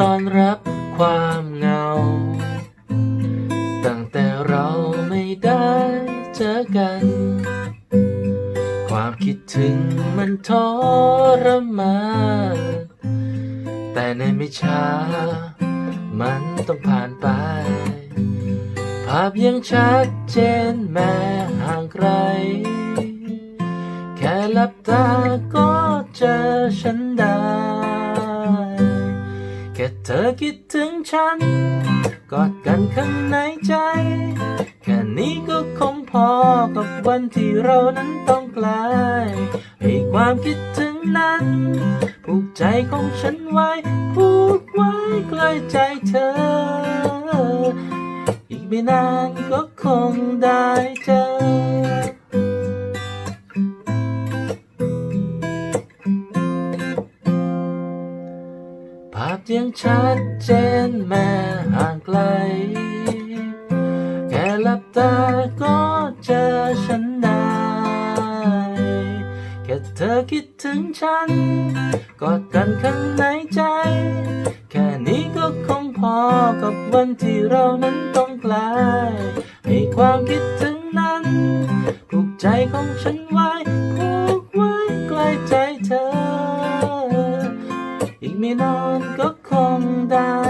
ต้อนรับความเหงา ตั้งแต่เราไม่ได้เจอกัน ความคิดถึงมันทรมานแต่ในไม่ช้า มันต้องผ่านไป ภาพยังชัดเจนแม้ห่างไกล แค่หลับตาก็เจอฉันได้ ค่เธอคิดถึงฉัน กอดกันข้างในใจ แค่นี้ก็คงพอกับวันที่เรานั้นต้องไกลให้ความคิดถึงนั้น ผูกใจของฉันไว้ ผูกไว้ใกล้ใจเธอ อีกไม่นานก็คงได้เจอ ภาพยังชัดเจนแม้ห่างไกล แค่หลับตาก็เจอฉันได้แค่เธอคิดถึงฉัน กอดกันข้างในใจ แค่นี้ก็คงพอกับวันที่เรานั้นต้องไกลให้ความคิดถึงนั้นผูกใจของฉันไว้ ใจเธอ